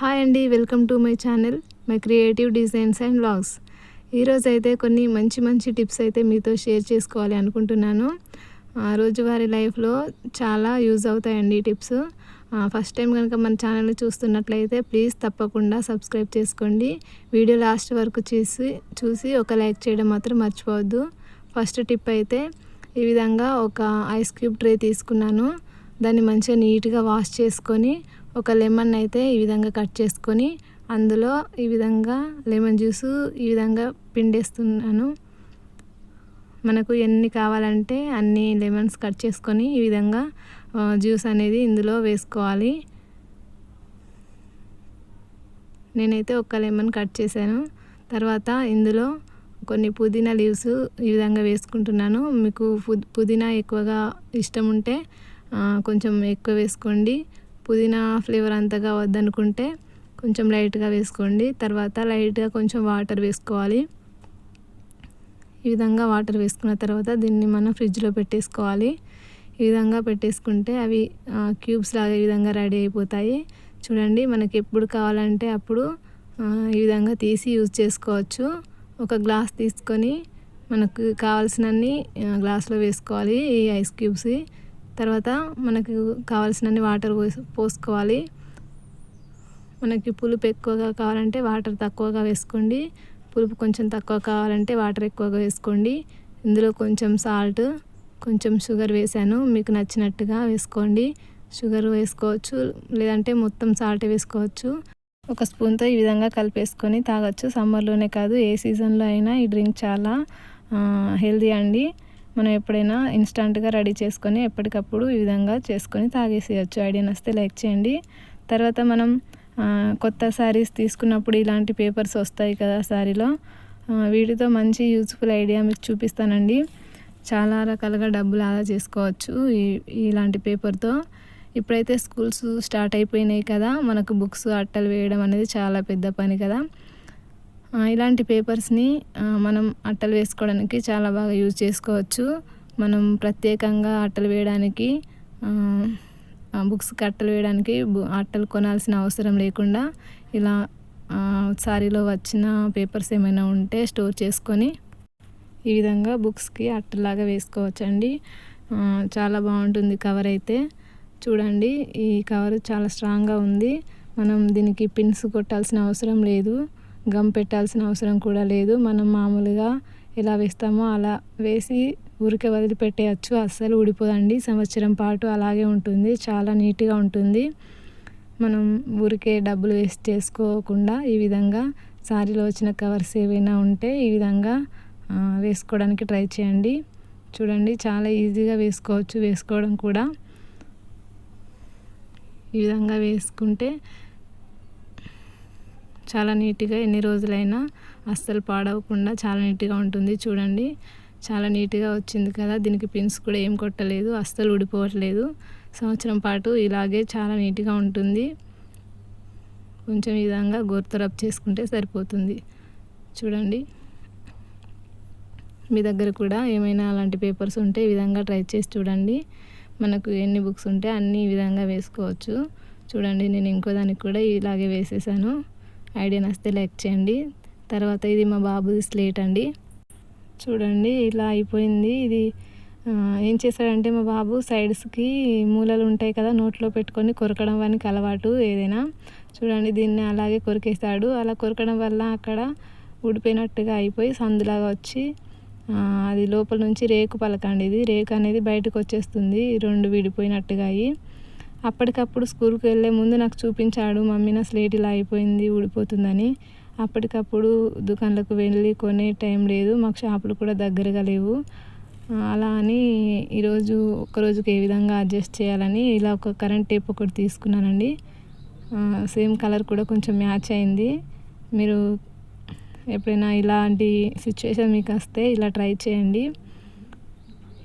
Hi అండి welcome to my channel my creative designs and vlogs ఈరోజు అయితే కొన్ని మంచి మంచి టిప్స్ అయితే మీతో షేర్ చేసుకోవాలి అనుకుంటున్నాను. రోజువారి రోజువారీ లైఫ్లో చాలా యూజ్ అవుతాయండి ఈ టిప్స్ ఫస్ట్ టైం కనుక మన ఛానల్ని చూస్తున్నట్లయితే ప్లీజ్ తప్పకుండా సబ్స్క్రైబ్ చేసుకోండి. వీడియో లాస్ట్ వరకు చూసి చూసి ఒక లైక్ చేయడం మాత్రం మర్చిపోవద్దు. ఫస్ట్ టిప్ అయితే ఈ విధంగా ఒక ఐస్ క్యూబ్ ట్రే తీసుకున్నాను. దాన్ని మంచిగా నీట్గా వాష్ చేసుకొని ఒక లెమన్ అయితే ఈ విధంగా కట్ చేసుకొని అందులో ఈ విధంగా లెమన్ జ్యూస్ ఈ విధంగా పిండేస్తున్నాను. మనకు ఎన్ని కావాలంటే అన్ని లెమన్స్ కట్ చేసుకొని ఈ విధంగా జ్యూస్ అనేది ఇందులో వేసుకోవాలి. నేనైతే ఒక లెమన్ కట్ చేశాను. తర్వాత ఇందులో కొన్ని పుదీనా లీవ్స్ ఈ విధంగా వేసుకుంటున్నాను. మీకు పు- పుదీనా ఎక్కువగా ఇష్టం ఉంటే కొంచెం ఎక్కువ వేసుకోండి. పుదీనా ఫ్లేవర్ అంతగా వద్దనుకుంటే కొంచెం లైట్గా వేసుకోండి. తర్వాత లైట్గా కొంచెం వాటర్ వేసుకోవాలి. ఈ విధంగా వాటర్ వేసుకున్న తర్వాత దీన్ని మనం ఫ్రిడ్జ్లో పెట్టేసుకోవాలి. ఈ విధంగా పెట్టేసుకుంటే అవి క్యూబ్స్ లాగా ఈ విధంగా రెడీ అయిపోతాయి. చూడండి మనకి ఎప్పుడు కావాలంటే అప్పుడు ఈ విధంగా తీసి యూజ్ చేసుకోవచ్చు. ఒక గ్లాస్ తీసుకొని మనకు కావాల్సినన్ని గ్లాస్లో వేసుకోవాలి ఈ ఐస్ క్యూబ్స్. తర్వాత మనకు కావాల్సినన్ని వాటర్ పోసుకోవాలి. మనకి పులుపు ఎక్కువగా కావాలంటే వాటర్ తక్కువగా వేసుకోండి. పులుపు కొంచెం తక్కువ కావాలంటే వాటర్ ఎక్కువగా వేసుకోండి. ఇందులో కొంచెం సాల్ట్ కొంచెం షుగర్ వేసాను. మీకు నచ్చినట్టుగా వేసుకోండి. షుగర్ వేసుకోవచ్చు లేదంటే మొత్తం సాల్ట్ వేసుకోవచ్చు. ఒక స్పూన్తో ఈ విధంగా కలిపేసుకొని తాగొచ్చు. సమ్మర్లోనే కాదు ఏ సీజన్లో అయినా ఈ డ్రింక్ చాలా హెల్దీ అండి. మనం ఎప్పుడైనా ఇన్స్టంట్గా రెడీ చేసుకొని ఎప్పటికప్పుడు ఈ విధంగా చేసుకొని తాగేసేయచ్చు. ఐడియా నస్తే లైక్ చేయండి. తర్వాత మనం కొత్త శారీస్ తీసుకున్నప్పుడు ఇలాంటి పేపర్స్ వస్తాయి కదా శారీలో వీటితో మంచి యూజ్ఫుల్ ఐడియా మీకు చూపిస్తానండి. చాలా రకాలుగా డబ్బులు ఆదా చేసుకోవచ్చు ఈ ఇలాంటి పేపర్తో. ఇప్పుడైతే స్కూల్స్ స్టార్ట్ అయిపోయినాయి కదా. మనకు బుక్స్ అట్టలు వేయడం అనేది చాలా పెద్ద పని కదా. ఇలాంటి పేపర్స్ని మనం అట్టలు వేసుకోవడానికి చాలా బాగా యూజ్ చేసుకోవచ్చు. మనం ప్రత్యేకంగా అట్టలు వేయడానికి బుక్స్కి అట్టలు వేయడానికి బు- అట్టలు కొనాల్సిన అవసరం లేకుండా ఇలా సారీలో వచ్చిన పేపర్స్ ఏమైనా ఉంటే స్టోర్ చేసుకొని ఈ విధంగా బుక్స్కి అట్టలాగా వేసుకోవచ్చండి. చాలా బాగుంటుంది కవర్ అయితే. చూడండి ఈ కవర్ చాలా స్ట్రాంగ్గా ఉంది. మనం దీనికి పిన్స్ కొట్టాల్సిన అవసరం లేదు. గమ్ పెట్టాల్సిన అవసరం కూడా లేదు. మనం మామూలుగా ఎలా వేస్తామో అలా వేసి ఊరికే వదిలిపెట్టేయచ్చు. అస్సలు ఊడిపోదండి. సంవత్సరం పాటు అలాగే ఉంటుంది. చాలా నీట్గా ఉంటుంది. మనం ఊరికే డబ్బులు వేస్ట్ చేసుకోకుండా ఈ విధంగా సారీలో వచ్చిన కవర్స్ ఏవైనా ఉంటే ఈ విధంగా వేసుకోవడానికి ట్రై చేయండి. చూడండి చాలా ఈజీగా వేసుకోవచ్చు. వేసుకోవడం కూడా ఈ విధంగా వేసుకుంటే చాలా నీట్గా ఎన్ని రోజులైనా అస్సలు పాడవకుండా చాలా నీట్గా ఉంటుంది. చూడండి. చాలా నీట్గా వచ్చింది కదా. దీనికి పిన్స్ కూడా ఏం కొట్టలేదు. అస్సలు ఊడిపోవట్లేదు. సంవత్సరం పాటు ఇలాగే చాలా నీట్గా ఉంటుంది. కొంచెం విధంగా గోరుతో రబ్ చేసుకుంటే సరిపోతుంది. చూడండి. మీ దగ్గర కూడా ఏమైనా అలాంటి పేపర్స్ ఉంటే ఈ విధంగా ట్రై చేసి చూడండి. మనకు ఎన్ని బుక్స్ ఉంటే అన్ని ఈ విధంగా వేసుకోవచ్చు. చూడండి. నేను ఇంకో దానికి కూడా ఇలాగే వేసేసాను. ఐడియా నస్తే లైక్ చేయండి. తర్వాత ఇది మా బాబుది స్లేట్ అండి. చూడండి ఇలా అయిపోయింది. ఇది ఏం చేశాడంటే మా బాబు సైడ్స్కి మూలలు ఉంటాయి కదా నోట్లో పెట్టుకొని కొరకడం వానికి అలవాటు ఏదైనా. చూడండి దీన్ని అలాగే కొరికేస్తాడు అలా కొరకడం వల్ల అక్కడ ఊడిపోయినట్టుగా అయిపోయి సందులాగా వచ్చి అది లోపల నుంచి రేకు పలకండి. ఇది రేకు అనేది బయటకు వచ్చేస్తుంది. రెండు విడిపోయినట్టుగా అయ్యి. అప్పటికప్పుడు స్కూల్కి వెళ్ళే ముందు నాకు చూపించాడు మమ్మీ నా స్లేట్ ఇలా అయిపోయింది ఊడిపోతుందని. అప్పటికప్పుడు దుకాణాలకు వెళ్ళి కొనే టైం లేదు మాకు షాపులు కూడా దగ్గరగా లేవు. అలా అని ఈరోజు ఒక్కరోజుకి ఏ విధంగా అడ్జస్ట్ చేయాలని ఇలా ఒక కరెంట్ టేప్ ఒకటి తీసుకున్నానండి. సేమ్ కలర్ కూడా కొంచెం మ్యాచ్ అయింది. మీరు ఎప్పుడైనా ఇలాంటి సిచ్యువేషన్ మీకు వస్తే ఇలా ట్రై చేయండి.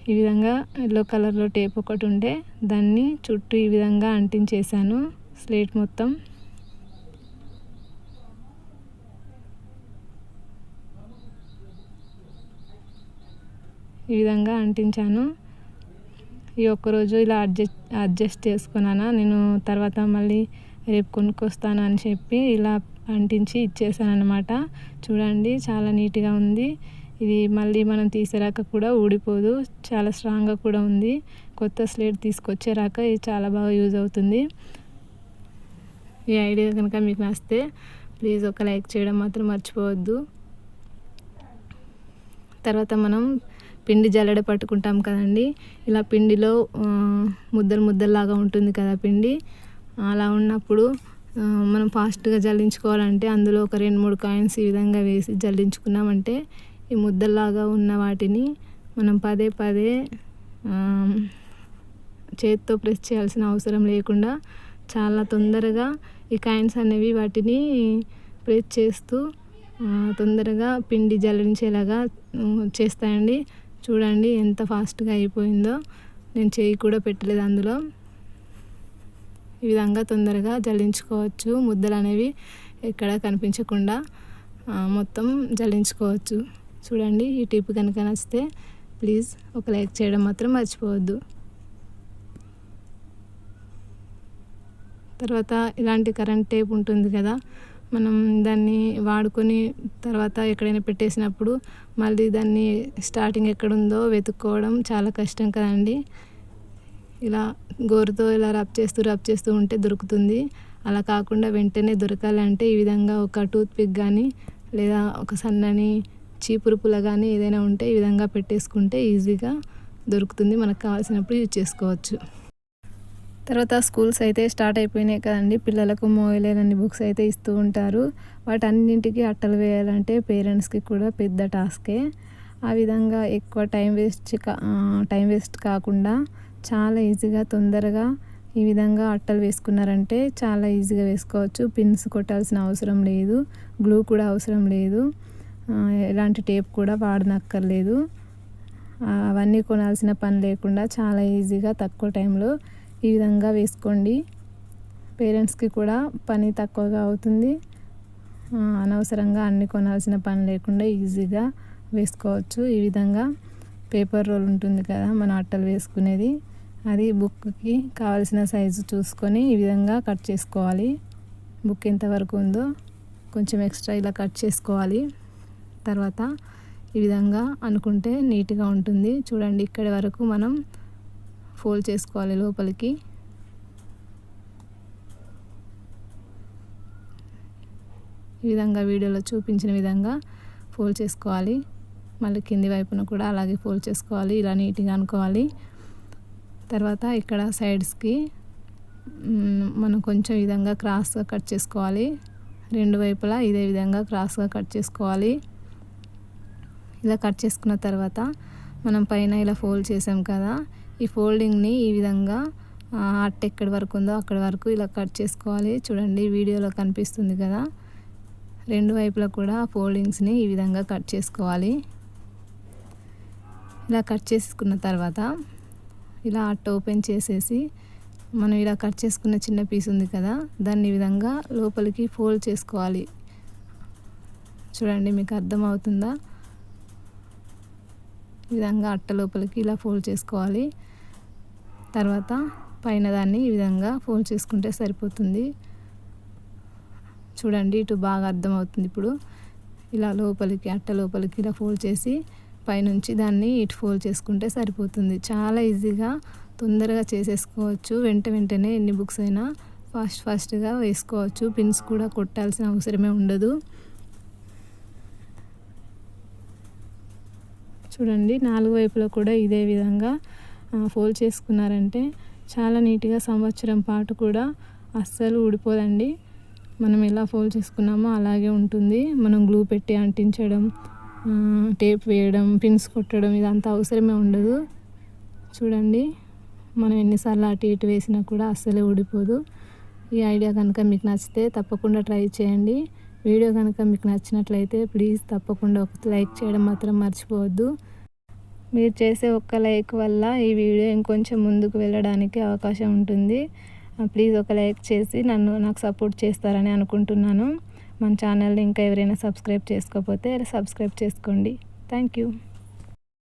ఈ విధంగా ఎల్లో కలర్లో టేప్ ఒకటి ఉంటే దాన్ని చుట్టూ ఈ విధంగా అంటించేసాను స్లేట్ మొత్తం. ఈ విధంగా అంటించాను. ఈ ఒక్కరోజు ఇలా అడ్జస్ట్ అడ్జస్ట్ చేసుకున్నాను నేను తర్వాత మళ్ళీ రేపు కొనుక్కొస్తాను అని చెప్పి ఇలా అంటించి ఇచ్చేసాను అనమాట చూడండి చాలా నీట్గా ఉంది. ఇది మళ్ళీ మనం తీసేరాక కూడా ఊడిపోదు. చాలా స్ట్రాంగ్గా కూడా ఉంది. కొత్త స్లేట్ తీసుకొచ్చేరాక ఇది చాలా బాగా యూజ్ అవుతుంది. ఈ ఐడియా కనుక మీకు నచ్చితే ప్లీజ్ ఒక లైక్ చేయడం మాత్రం మర్చిపోవద్దు. తర్వాత మనం పిండి జల్లెడ పట్టుకుంటాం కదండి. ఇలా పిండిలో ముద్దలు ముద్దల్లాగా ఉంటుంది కదా పిండి. అలా ఉన్నప్పుడు మనం ఫాస్ట్గా జల్లించుకోవాలంటే అందులో ఒక రెండు మూడు కాయిన్స్ ఈ విధంగా వేసి జల్లించుకున్నామంటే ఈ ముద్దలాగా ఉన్న వాటిని మనం పదే పదే చేతితో ప్రెస్ చేయాల్సిన అవసరం లేకుండా చాలా తొందరగా ఈ కాయిన్స్ అనేవి వాటిని ప్రెస్ చేస్తూ తొందరగా పిండి జల్లించేలాగా చేస్తాయండి. చూడండి ఎంత ఫాస్ట్గా అయిపోయిందో. నేను చేయి కూడా పెట్టలేదు అందులో. ఈ విధంగా తొందరగా జల్లించుకోవచ్చు. ముద్దలు అనేవి ఎక్కడ కనిపించకుండా మొత్తం జల్లించుకోవచ్చు. చూడండి ఈ టిప్ కనుక నచ్చితే ప్లీజ్ ఒక లైక్ చేయడం మాత్రం మర్చిపోవద్దు. తర్వాత ఇలాంటి కరెంట్ టేప్ ఉంటుంది కదా మనం దాన్ని వాడుకొని తర్వాత ఎక్కడైనా పెట్టేసినప్పుడు మళ్ళీ దాన్ని స్టార్టింగ్ ఎక్కడుందో వెతుక్కోవడం చాలా కష్టం కదండి. ఇలా గోరుతో ఇలా రబ్ చేస్తూ రబ్ చేస్తూ ఉంటే దొరుకుతుంది. అలా కాకుండా వెంటనే దొరకాలంటే ఈ విధంగా ఒక టూత్ పిక్ కానీ లేదా ఒక సన్నని చీపురుపులా కానీ ఏదైనా ఉంటే ఈ విధంగా పెట్టేసుకుంటే ఈజీగా దొరుకుతుంది. మనకు కావాల్సినప్పుడు యూజ్ చేసుకోవచ్చు. తర్వాత స్కూల్స్ అయితే స్టార్ట్ అయిపోయినాయి కదండి. పిల్లలకు మోయలేనన్ని బుక్స్ అయితే ఇస్తూ ఉంటారు. వాటన్నింటికి అట్టలు వేయాలంటే పేరెంట్స్కి కూడా పెద్ద టాస్కే. ఆ విధంగా ఎక్కువ టైం వేస్ట్ టైం వేస్ట్ కాకుండా చాలా ఈజీగా తొందరగా ఈ విధంగా అట్టలు వేసుకున్నారంటే చాలా ఈజీగా వేసుకోవచ్చు. పిన్స్ కొట్టాల్సిన అవసరం లేదు. గ్లూ కూడా అవసరం లేదు. ఎలాంటి టేప్ కూడా వాడనక్కర్లేదు. అవన్నీ కొనాల్సిన పని లేకుండా చాలా ఈజీగా తక్కువ టైంలో ఈ విధంగా వేసుకోండి. పేరెంట్స్కి కూడా పని తక్కువగా అవుతుంది. అనవసరంగా అన్ని కొనాల్సిన పని లేకుండా ఈజీగా వేసుకోవచ్చు. ఈ విధంగా పేపర్ రోల్ ఉంటుంది కదా మన అట్టలు వేసుకునేది. అది బుక్కి కావాల్సిన సైజు చూసుకొని ఈ విధంగా కట్ చేసుకోవాలి. బుక్ ఎంతవరకు ఉందో కొంచెం ఎక్స్ట్రా ఇలా కట్ చేసుకోవాలి. తర్వాత ఈ విధంగా అనుకుంటే నీట్గా ఉంటుంది. చూడండి ఇక్కడి వరకు మనం ఫోల్డ్ చేసుకోవాలి లోపలికి. ఈ విధంగా వీడియోలో చూపించిన విధంగా ఫోల్డ్ చేసుకోవాలి. మళ్ళీ కింది వైపున కూడా అలాగే ఫోల్డ్ చేసుకోవాలి ఇలా నీట్గా అనుకోవాలి. తర్వాత ఇక్కడ సైడ్స్కి మనం కొంచెం విధంగా క్రాస్గా కట్ చేసుకోవాలి. రెండు వైపులా ఇదే విధంగా క్రాస్గా కట్ చేసుకోవాలి. ఇలా కట్ చేసుకున్న తర్వాత మనం పైన ఇలా ఫోల్డ్ చేసాం కదా ఈ ఫోల్డింగ్ని ఈ విధంగా అట్ట ఎక్కడి వరకు ఉందో అక్కడి వరకు ఇలా కట్ చేసుకోవాలి. చూడండి వీడియోలో కనిపిస్తుంది కదా. రెండు వైపులా కూడా ఫోల్డింగ్స్ని ఈ విధంగా కట్ చేసుకోవాలి. ఇలా కట్ చేసుకున్న తర్వాత ఇలా అట్ట ఓపెన్ చేసేసి మనం ఇలా కట్ చేసుకున్న చిన్న పీస్ ఉంది కదా దాన్ని ఈ విధంగా లోపలికి ఫోల్డ్ చేసుకోవాలి. చూడండి మీకు అర్థమవుతుందా? ఈ విధంగా అట్ట లోపలికి ఇలా ఫోల్డ్ చేసుకోవాలి. తర్వాత పైన దాన్ని ఈ విధంగా ఫోల్డ్ చేసుకుంటే సరిపోతుంది. చూడండి ఇటు బాగా అర్థమవుతుంది ఇప్పుడు. ఇలా లోపలికి అట్ట లోపలికి ఇలా ఫోల్డ్ చేసి పైనుంచి దాన్ని ఇటు ఫోల్డ్ చేసుకుంటే సరిపోతుంది. చాలా ఈజీగా తొందరగా చేసేసుకోవచ్చు. వెంట వెంటనే ఎన్ని బుక్స్ అయినా ఫాస్ట్ ఫాస్ట్గా వేసుకోవచ్చు. పిన్స్ కూడా కొట్టాల్సిన అవసరమే ఉండదు. చూడండి నాలుగు వైపులో కూడా ఇదే విధంగా ఫోల్డ్ చేసుకున్నారంటే చాలా నీట్గా సంవత్సరం పాటు కూడా అస్సలు ఊడిపోదండి. మనం ఎలా ఫోల్డ్ చేసుకున్నామో అలాగే ఉంటుంది. మనం గ్లూ పెట్టి అంటించడం టేప్ వేయడం పిన్స్ కొట్టడం ఇదంతా అవసరమే ఉండదు. చూడండి మనం ఎన్నిసార్లు అటు ఇటు వేసినా కూడా అస్సలే ఊడిపోదు. ఈ ఐడియా కనుక మీకు నచ్చితే తప్పకుండా ట్రై చేయండి. వీడియో కనుక మీకు నచ్చినట్లయితే ప్లీజ్ తప్పకుండా ఒక లైక్ చేయడం మాత్రం మర్చిపోవద్దు. మీరు చేసే ఒక్క లైక్ వల్ల ఈ వీడియో ఇంకొంచెం ముందుకు వెళ్ళడానికి అవకాశం ఉంటుంది. ప్లీజ్ ఒక లైక్ చేసి నన్ను నాకు సపోర్ట్ చేస్తారని అనుకుంటున్నాను. మన ఛానల్ని ఇంకా ఎవరైనా సబ్స్క్రైబ్ చేసుకోకపోతే సబ్స్క్రైబ్ చేసుకోండి. Thank you.